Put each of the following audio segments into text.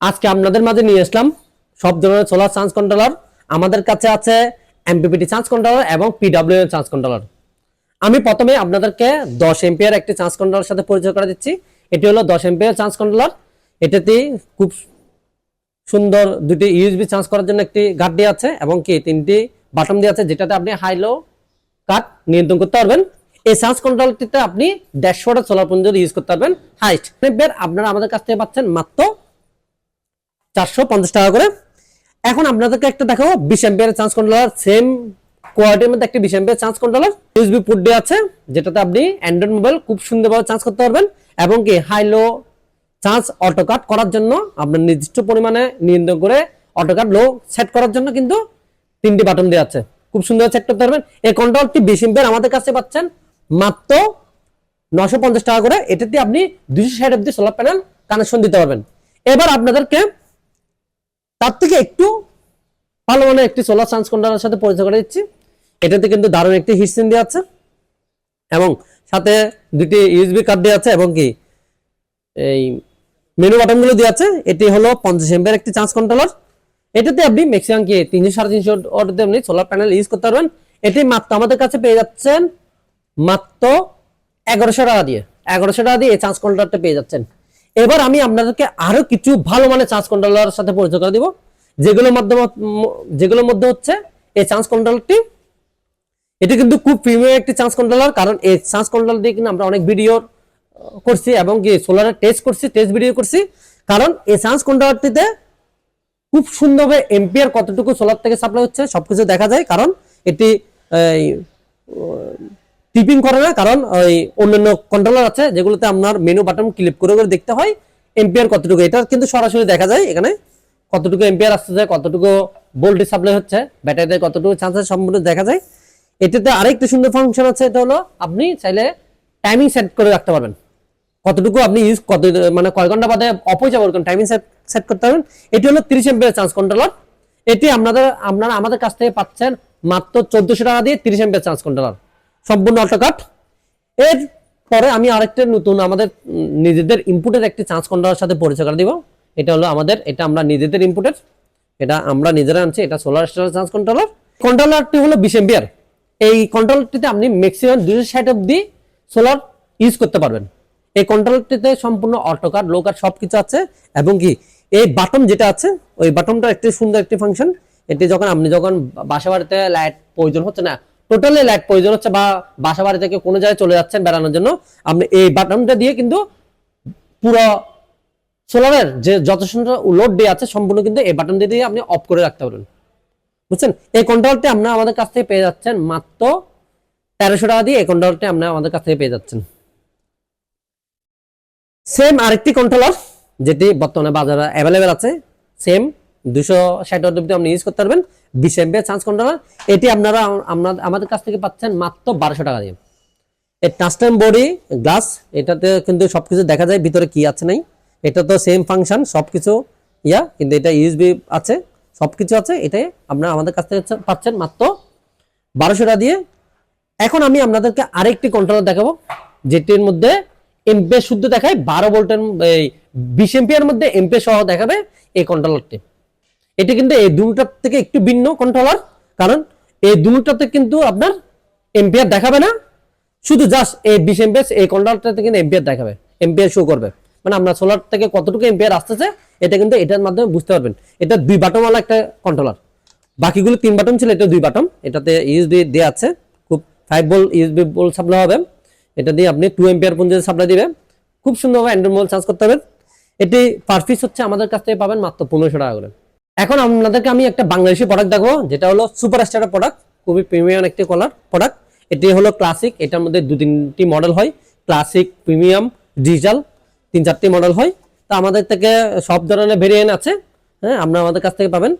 আজকে আপনাদের মাঝে নিয়ে আসলাম সব ধরনের সোলার চার্জ কন্ট্রোলার আমাদের কাছে আছে এমপিপিটি চার্জ কন্ট্রোলার এবং পিডাব্লিউ চার্জ কন্ট্রোলার আমি প্রথমে আপনাদেরকে দশ এম্পিয়ার একটি চার্জ কন্ট্রোলার সাথে পরিচয় করে দিচ্ছি। এটি হলো দশ এম্পিয়ার চার্জ কন্ট্রোলার এটাতে খুব সুন্দর দুটি ইউএসবি চার্জ করার জন্য একটি গার্ড দিয়ে আছে এবং কি তিনটি বাটন দিয়ে আছে যেটাতে আপনি হাই লো কাট নিয়ন্ত্রণ করতে পারবেন। এই চার্জ কন্ট্রোলটিতে আপনি দেড়শোটা সোলার পর্যন্ত ইউজ করতে পারবেন। হাইস্ট আপনারা আমাদের কাছ থেকে পাচ্ছেন মাত্র চারশো পঞ্চাশ টাকা করে। এখন আপনাদেরকে একটা দেখাবো, বিশ এম্পিয়ার চার্জ কন্ট্রোলার সেম কোয়ালিটির মধ্যে একটি বিশ ampere charge controller USB port দিয়ে আছে, যেটাতে আপনি অ্যান্ড্রয়েড মোবাইল খুব সুন্দরভাবে চার্জ করতে পারবেন এবং কি high low charge auto cut করার জন্য আপনার নির্দিষ্ট পরিমাণে নিয়ন্ত্রণ করে অটো কাট লো সেট করার জন্য কিন্তু তিনটি বাটন দেওয়া আছে। খুব সুন্দর সেট করতে পারবেন। এই কন্ট্রোলটি বিশ এম্পিয়ার আমাদের কাছে পাচ্ছেন মাত্র নশো পঞ্চাশ টাকা করে। এটাতে আপনি দুশো ষাট অব্দি সোলার প্যানেল কানেকশন দিতে পারবেন। এবার আপনাদেরকে তার থেকে একটু ভালো মানের একটি সোলার চার্জ কন্ট্রোলারের সাথে পরিচয় করে দিচ্ছি। এটাতে কিন্তু দারুণ একটি হিটসিন দেওয়া আছে এবং সাথে দুটি ইউএসবি কার্ড দেওয়া আছে এবং কি এই মেনু বাটনগুলো দেওয়া আছে। এটি হলো পঞ্চাশ এমপের একটি চার্জ কন্ট্রোলার এটাতে আপনি ম্যাক্সিমাম কি তিনশো, সাড়ে তিনশো ওয়াটের আপনি সোলার প্যানেল ইউজ করতে পারবেন। এটি মাত্র আমাদের কাছে পেয়ে যাচ্ছেন মাত্র এগারোশো টাকা দিয়ে। এগারোশো টাকা দিয়ে এই চার্জ কন্ট্রোলারটা পেয়ে যাচ্ছেন। এবার আমি আপনাদেরকে আরও কিছু ভালো মানের চার্জ কন্ট্রোলার সাথে পরিচয় করে দিব। যেগুলোর মাধ্যমে, যেগুলোর মধ্যে হচ্ছে এই চার্জ কন্ট্রোলারটি এটি কিন্তু খুব প্রিমিয়াম একটি চার্জ কন্ট্রোলার কারণ এই চার্জ কন্ট্রোলার দিয়ে কিন্তু আমরা অনেক ভিডিও করছি এবং কি সোলারের টেস্ট করছি টেস্ট ভিডিও করছি। কারণ এই চার্জ কন্ট্রোলারটিতে খুব সুন্দরভাবে এম্পিয়ার কতটুকু সোলার থেকে সাপ্লাই হচ্ছে সবকিছু দেখা যায়। কারণ এটি টিপিং করে না, কারণ ওই অন্যান্য কন্ট্রোলার আছে, যেগুলোতে আপনার মেনু বাটন ক্লিক করে করে দেখতে হয় এম্পিয়ার কতটুকু। এটা কিন্তু সরাসরি দেখা যায় এখানে, কতটুকু এম্পিয়ার আসতেছে, কতটুকু ভোল্টেজ সাপ্লাই হচ্ছে ব্যাটারিতে কতটুকু চান্স আছে সম্পূর্ণ দেখা যায়। এটাতে আরেকটি সুন্দর ফাংশন আছে, এটা হলো আপনি চাইলে টাইমিং সেট করে রাখতে পারবেন। কতটুকু আপনি ইউজ কত মানে কয় ঘণ্টা বাদে অপোজ যাবে ওরকম টাইমিং সেট সেট করতে পারবেন। এটি হলো তিরিশ এম্পিয়ার চার্জ কন্ট্রোলার এটি আপনাদের, আপনারা আমাদের কাছ থেকে পাচ্ছেন মাত্র চোদ্দশো টাকা দিয়ে তিরিশ এম্পিয়ার চার্জ কন্ট্রোলার সম্পূর্ণ অটোকাট এর পরে আমি আরেকটা নতুন আমাদের নিজেদের ইনপুটের একটি চার্জ কন্ট্রোলার সাথে পরিচয় করে দিব। এটা হলো আমাদের, এটা আমরা নিজেদের ইনপুটের এটা আমরা নিজেরা আনছি, এটা সোলার স্টার চার্জ কন্ট্রোলার কন্ট্রোলারটি হলো বিশ এম্পিয়ার এই কন্ট্রোলারটিতে আপনি ম্যাক্সিমাম দুশো ষাট অব্দি সোলার ইউজ করতে পারবেন। এই কন্ট্রোলারটিতে সম্পূর্ণ অটো কার্ড লো কার্ড সবকিছু আছে, এবং কি এই বাটন যেটা আছে, ওই বাটনটা একটি সুন্দর একটি ফাংশন এটি যখন আপনি যখন বাসা বাড়িতে লাইট প্রয়োজন হচ্ছে না টোটালি লাইট প্রয়োজন হচ্ছে বা বাসা বাড়ি থেকে কোনো জায়গায় চলে যাচ্ছেন বেড়ানোর জন্য। আপনি এই বাটনটা দিয়ে কিন্তু পুরো সোলারের যে যত লোড দিয়ে আছে, সম্পূর্ণ কিন্তু এই বাটন দিয়ে আপনি অফ করে রাখতে পারেন বুঝছেন? এই কন্ট্রোলটি আপনারা আমাদের কাছ থেকে পেয়ে যাচ্ছেন মাত্র তেরোশো টাকা দিয়ে এই কন্ট্রোলটি আপনারা আমাদের কাছ থেকে পেয়ে যাচ্ছেন। সেম আরেকটি কন্ট্রোলার যেটি বর্তমানে বাজারে অ্যাভেলেবেল আছে। সেম দুশো ষাট আপনি ইউজ করতে পারবেন। এমপি চার্জ কন্ট্রোলার এটি আপনারা আমাদের কাছ থেকে পাচ্ছেন মাত্র বারোশো টাকা দিয়ে। এই টাস্টাম বডি, গ্লাস, এটাতে কিন্তু সবকিছু দেখা যায়, ভিতরে কি আছে নাই। এটা তো সেম ফাংশন সবকিছু, ইয়া, কিন্তু এটা ইউএসবি আছে, সবকিছু আছে, এটাই আপনারা আমাদের কাছ থেকে পাচ্ছেন মাত্র বারোশো টাকা দিয়ে। এখন আমি আপনাদেরকে আরেকটি কন্ট্রোলার দেখাবো, যেটির মধ্যে এমপে শুদ্ধ দেখায়, বারো ভোল্টের, এই বিশ এমপিয়ার মধ্যে এমপে সহ দেখাবে এই কন্ট্রোলারটি এটি কিন্তু এই দুটার থেকে একটু ভিন্ন কন্ট্রোলার কারণ এই দুটাতে কিন্তু আপনার এম্পিয়ার দেখাবে না। শুধু জাস্ট এই বিশ এমপিয়ার এই কন্ট্রোলারটাতে কিন্তু এম্পিয়ার দেখাবে এম্পিয়ার শো করবে। মানে আপনার সোলার থেকে কতটুকু এম্পিয়ার আসতেছে, এটা কিন্তু এটার মাধ্যমে বুঝতে পারবেন। এটা দুই বাটনওয়ালা একটা কন্ট্রোলার বাকিগুলো তিন বাটন ছিল, এটা দুই বাটন এটাতে ইউএসবি দেওয়া আছে, খুব ফাইভ বল ইউএসবি বল সাপ্লাই হবে। এটা দিয়ে আপনি টু এম্পিয়ার পর্যন্ত সাপ্লাই দিবে। খুব সুন্দরভাবে অ্যান্ড্রয়েড মোবাইল চার্জ করতে পারবেন এটি পার পিস হচ্ছে আমাদের কাছ থেকে পাবেন মাত্র পনেরোশো টাকা করে। এখন আপনাদেরকে আমি একটা বাংলাদেশি প্রোডাক্ট দেখাবো, যেটা হলো সুপার স্টারের প্রোডাক্ট খুবই প্রিমিয়াম একটি কলার প্রোডাক্ট এটি হলো ক্লাসিক এটার মধ্যে দু তিনটি মডেল হয়। ক্লাসিক প্রিমিয়াম ডিজিটাল তিন চারটি মডেল হয়। তা আমাদের থেকে সব ধরনের ভেরিয়েন্ট আছে হ্যাঁ আপনারা আমাদের কাছ থেকে পাবেন।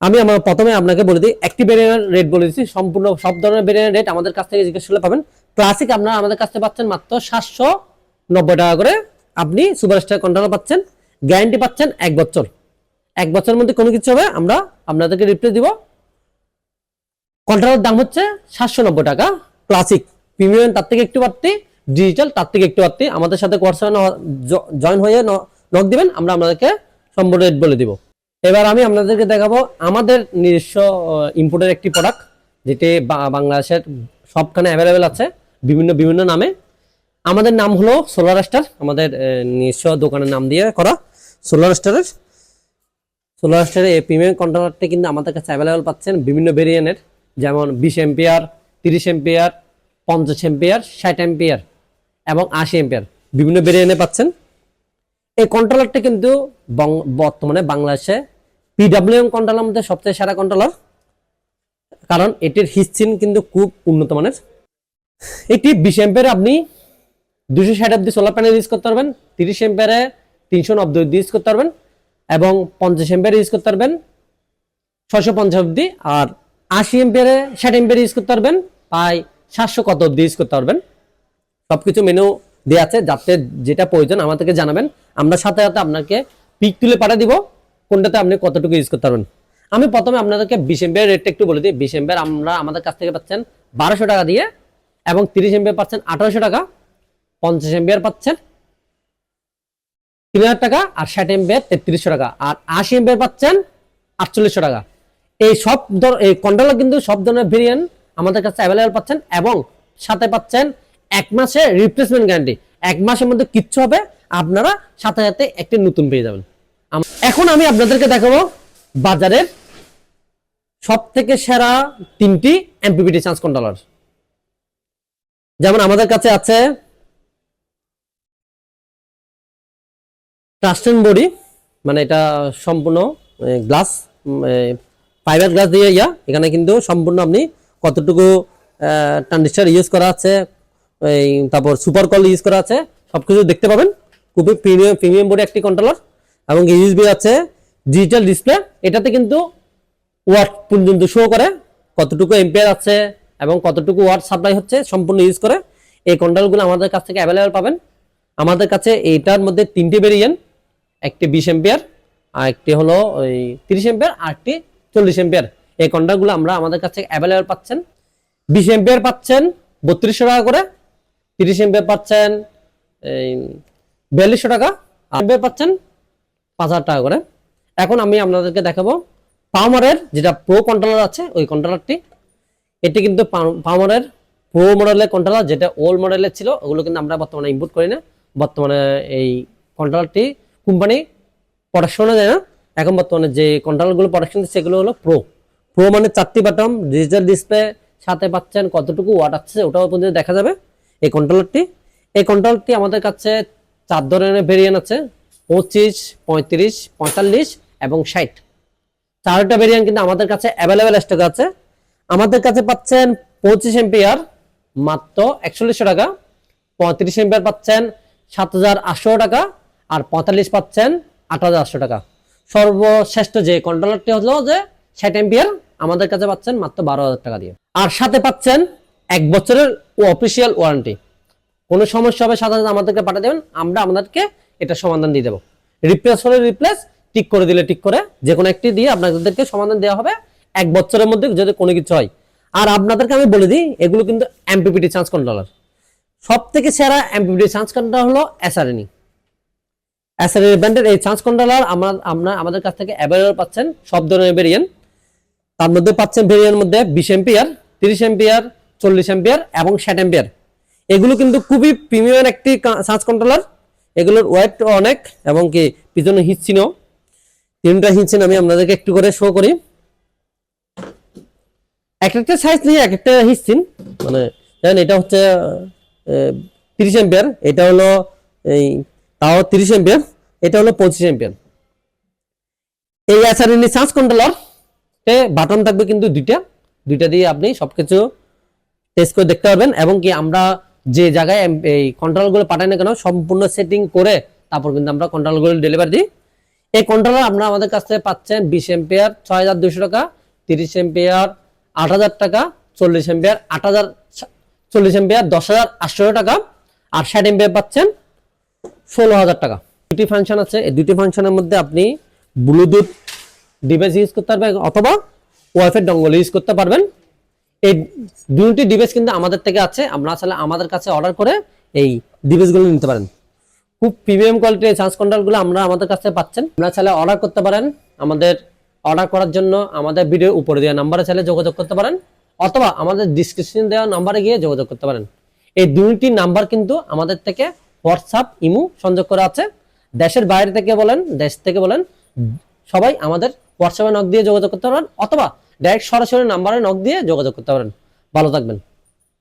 আমি আমার প্রথমে আপনাকে বলে দিই, একটি ভেরিয়েন্টের রেট বলে দিচ্ছি, সম্পূর্ণ সব ধরনের ভেরিয়েন্টের রেট আমাদের কাছ থেকে জিজ্ঞেস করলে পাবেন। ক্লাসিক আপনারা আমাদের কাছ থেকে পাচ্ছেন মাত্র সাতশো নব্বই টাকা করে। আপনি সুপারস্টার কন্ট্রোলার পাচ্ছেন গ্যারান্টি পাচ্ছেন এক বছর। এক বছরের মধ্যে কোনো কিছু হবে, আমরা আপনাদেরকে রিপ্লাই দিব। কন্ট্রোলার দাম হচ্ছে সাতশো নব্বই টাকা ক্লাসিক প্রিমিয়াম তার থেকে একটু বাড়তি ডিজিটাল তার থেকে একটু বাড়তি। আমাদের সাথে কোয়ার্সার জয়েন হয়ে নক দিবেন, আমরা আপনাদেরকে সম্পূর্ণ রেট বলে দিব। এবার আমি আপনাদেরকে দেখাবো আমাদের নিজস্ব ইম্পোর্টের একটি প্রোডাক্ট যেটি বাংলাদেশের সবখানে অ্যাভেলেবেল আছে, বিভিন্ন বিভিন্ন নামে। আমাদের নাম হলো সোলার স্টার আমাদের নিজস্ব দোকানের নাম দিয়ে করা সোলার স্টারের সোলার স্টারের এই প্রিমিয়াম কন্ট্রোলারটি কিন্তু আমাদের কাছে অ্যাভেলেবেল পাচ্ছেন বিভিন্ন ভেরিয়েন্টের যেমন বিশ এম্পিয়ার তিরিশ এম্পিয়ার পঞ্চাশ এম্পিয়ার ষাট এম্পিয়ার এবং আশি এম্পিয়ার বিভিন্ন ভেরিয়েন্টে পাচ্ছেন। এই কন্ট্রোলারটি কিন্তু বর্তমানে বাংলাদেশে পিডাব্লিউএম কন্ট্রোলার মধ্যে সবচেয়ে সেরা কন্ট্রোলার কারণ এটির হিসচিন কিন্তু খুব উন্নত মানের। এটি বিশ এম্পিয়ারে আপনি দুশো ষাট অব্দি সোলার প্যানেল ইউজ করতে পারবেন, তিরিশ এম্পিয়ারে তিনশো নব্বই ইউজ করতে পারবেন। এবং পঞ্চাশ এম্পিয়ারে ইউজ করতে পারবেন। ছশো পঞ্চাশ অব্দি আর আশি এম্পিয়ারে ষাট এম্পিয়ার ইউজ করতে পারবেন। প্রায় সাতশো কত অব্দি ইউজ করতে পারবেন। সব কিছু মেনু দেওয়া আছে, যাতে যেটা প্রয়োজন আমাদেরকে জানাবেন। আমরা সাথে সাথে আপনাকে পিক তুলে পাঠিয়ে দিব, কোনটাতে আপনি কতটুকু ইউজ করতে পারবেন। আমি প্রথমে আপনাদেরকে বিশ এম্পিয়ার রেটটা একটু বলে দিই। বিশ এম্পিয়ার আমরা আমাদের কাছ থেকে পাচ্ছেন বারোশো টাকা দিয়ে এবং তিরিশ এম্পিয়ার পাচ্ছেন আঠারোশো টাকা। পঞ্চাশ এম্পিয়ার পাচ্ছেন তিন হাজার টাকা আর ষাট এম্পিয়ার তেত্রিশশো টাকা। আর আশি এম্পিয়ার পাচ্ছেন আটচল্লিশশো টাকা। এই সব ধর, এই কন্ট্রোলার কিন্তু সব ধরনের ভেরিয়েন্ট আমাদের কাছে অ্যাভেলেবেল পাচ্ছেন এবং সাথে পাচ্ছেন এক মাসের রিপ্লেসমেন্ট গ্যারান্টি এক মাসের মধ্যে কিচ্ছু হবে, আপনারা সাথে সাথে একটি নতুন পেয়ে যাবেন। এখন আমি আপনাদেরকে দেখাবো বাজারের সব থেকে সেরা তিনটি এমপিপিটি চান্স কন্ট্রোলার যেমন আমাদের কাছে আছে ট্রাস্টেন বডি মানে এটা সম্পূর্ণ গ্লাস ফাইবার গ্লাস দিয়ে ইয়া। এখানে কিন্তু সম্পূর্ণ আপনি কতটুকু ট্রানজিস্টার ইউজ করা আছে এই তারপর সুপার কল ইউজ করা আছে সব কিছু দেখতে পাবেন। খুবই প্রিমিয়াম প্রিমিয়াম বডি একটি কন্ট্রোলার এবং ইউএসবি আছে ডিজিটাল ডিসপ্লে এটাতে কিন্তু ওয়াট পর্যন্ত শো করে, কতটুকু এম্পিয়ার আছে এবং কতটুকু ওয়াট সাপ্লাই হচ্ছে, সম্পূর্ণ ইউজ করে। এই কন্ট্রোলগুলো আমাদের কাছ থেকে অ্যাভেলেবেল পাবেন। আমাদের কাছে এইটার মধ্যে তিনটি ভেরিয়েন্ট একটি বিশ এম্পিয়ার আর একটি হলো ওই তিরিশ এম্পিয়ার আর একটি চল্লিশ এম্পিয়ার এই কন্ট্রাক্টগুলো আমরা আমাদের কাছে অ্যাভেলেবেল পাচ্ছেন। বিশ এম্পিয়ার পাচ্ছেন বত্রিশশো টাকা করে, তিরিশ এম্পিয়ার পাচ্ছেন এই বিয়াল্লিশশো টাকা, আর এম্পিয়ার পাচ্ছেন পাঁচ হাজার টাকা করে। এখন আমি আপনাদেরকে দেখাবো পাওয়ারের যেটা প্রো কন্ট্রোলার আছে, ওই কন্ট্রোলারটি এটি কিন্তু পাওয়ারের প্রো মডেলের কন্ট্রোলার যেটা ওল্ড মডেলের ছিল, ওগুলো কিন্তু আমরা বর্তমানে ইম্পোর্ট করি না। বর্তমানে এই কন্ট্রোলারটি কোম্পানি প্রোডাকশনে দেয় না। এখন বর্তমানে যে কন্ট্রোলারগুলো প্রোডাকশন সেগুলো হলো প্রো প্রো মানে চারটি বাটন ডিজিটাল ডিসপ্লে সাথে পাচ্ছেন কতটুকু ওয়াট আছে ওটাও পর্যন্ত দেখা যাবে। এই কন্ট্রোলারটি এই কন্ট্রোলারটি আমাদের কাছে চার ধরনের ভেরিয়েন্ট আছে, পঁচিশ, পঁয়ত্রিশ, পঁয়তাল্লিশ এবং ষাট। চারটা ভেরিয়েন্ট কিন্তু আমাদের কাছে অ্যাভেলেবেল স্টক আছে। আমাদের কাছে পাচ্ছেন পঁচিশ এম্পিয়ার মাত্র একচল্লিশশো টাকা। পঁয়ত্রিশ এম্পিয়ার পাচ্ছেন সাত হাজার আটশো টাকা। আর পঁয়তাল্লিশ পাচ্ছেন আট হাজার আটশো টাকা। সর্বশ্রেষ্ঠ যে কন্ট্রোলারটি হলো যে ষাট এম্পিয়ার আমাদের কাছে পাচ্ছেন মাত্র বারো হাজার টাকা দিয়ে। আর সাথে পাচ্ছেন এক বছরের অফিসিয়াল ওয়ারেন্টি কোনো সমস্যা হবে, সাথে সাথে আমাদেরকে পাঠিয়ে দেবেন, আমরা আমাদেরকে এটা সমাধান দিয়ে দেবো। রিপ্লেস হলে রিপ্লেস ঠিক করে দিলে ঠিক করে যে কোনো একটি দিয়ে আপনাদেরকে সমাধান দেওয়া হবে এক বছরের মধ্যে যদি কোনো কিছু হয়। আর আপনাদেরকে আমি বলে দিই, এগুলো কিন্তু এমপিপিটি চান্স কন্ট্রোলার সব থেকে সেরা এমপিপিটি চান্স কন্ট্রোলার হলো এসআরএনই এসআরএন ব্র্যান্ডের এই চান্স কন্ট্রোলার আমরা আমরা, আমাদের কাছ থেকে অ্যাভেলেবল পাচ্ছেন সব ধরনের ভেরিয়েন্ট তার মধ্যে পাচ্ছেন ভেরিয়েন্ট মধ্যে বিশ এম্পিয়ার তিরিশ এম্পিয়ার চল্লিশ এম্পিয়ার এবং ষাট এম্পিয়ার এগুলো কিন্তু খুবই প্রিমিয়াম একটি চার্জ কন্ট্রোলার এগুলোর ওয়েট অনেক এবং কি পিছনে হিচ্ছিনও তিনটা হিচ্ছিন আমি আপনাদেরকে একটু করে শো করি। এক একটা সাইজ নিয়ে এক একটা হিচ্ছিন মানে জানেন এটা হচ্ছে তিরিশ এম্পিয়ার এটা হলো এই তাও তিরিশ এম্পিয়ার এটা হলো পঁচিশ এম্পিয়ার এই এসআরএনই চার্জ কন্ট্রোলার বাটন থাকবে কিন্তু দুইটা। দুইটা দিয়ে আপনি সবকিছু টেস্ট করে দেখতে পারবেন এবং কি আমরা যে জায়গায় এই কন্ট্রোলগুলো পাঠাই না কেন, সম্পূর্ণ সেটিং করে তারপর কিন্তু আমরা কন্ট্রোলগুলো ডেলিভারি দিই। এই কন্ট্রোলার আমরা আমাদের কাছ থেকে পাচ্ছেন বিশ এম্পিয়ার ছয় হাজার দুশো টাকা, তিরিশ এম্পিয়ার আট হাজার টাকা, চল্লিশ এম্পিয়ার আট হাজার চল্লিশ এম্পিয়ার দশ হাজার আটশো টাকা, আর ষাট এম্পিয়ার পাচ্ছেন ষোলো হাজার টাকা। দুটি ফাংশন আছে। এই দুটি ফাংশনের মধ্যে আপনি ব্লুটুথ ডিভাইস ইউজ করতে পারবেন অথবা ওয়াইফাই ডঙ্গল ইউজ করতে পারবেন। এই দুটি ডিভাইস কিন্তু আমাদের থেকে আছে। আমরা আসলে আমাদের কাছে অর্ডার করে এই ডিভাইসগুলো নিতে পারেন। খুব প্রিমিয়াম কোয়ালিটির চার্জ কন্ট্রোলগুলো আমরা আমাদের কাছে পাচ্ছেন। আপনারা চাইলে অর্ডার করতে পারেন। আমাদের অর্ডার করার জন্য আমাদের ভিডিও উপরে দেওয়া নাম্বারে চাইলে যোগাযোগ করতে পারেন। অথবা আমাদের ডিসক্রিপশন দেওয়া নাম্বারে গিয়ে যোগাযোগ করতে পারেন। এই দুইটি নাম্বার কিন্তু আমাদের থেকে হোয়াটসঅ্যাপ, ইমু সংযোগ করা আছে। দেশের বাইরে থেকে বলেন, দেশ থেকে বলেন, সবাই আমাদের হোয়াটসঅ্যাপে নক দিয়ে যোগাযোগ করতে পারেন অথবা ডাইরেক্ট সরাসরি নাম্বারে নক দিয়ে যোগাযোগ করতে পারেন। ভালো থাকবেন।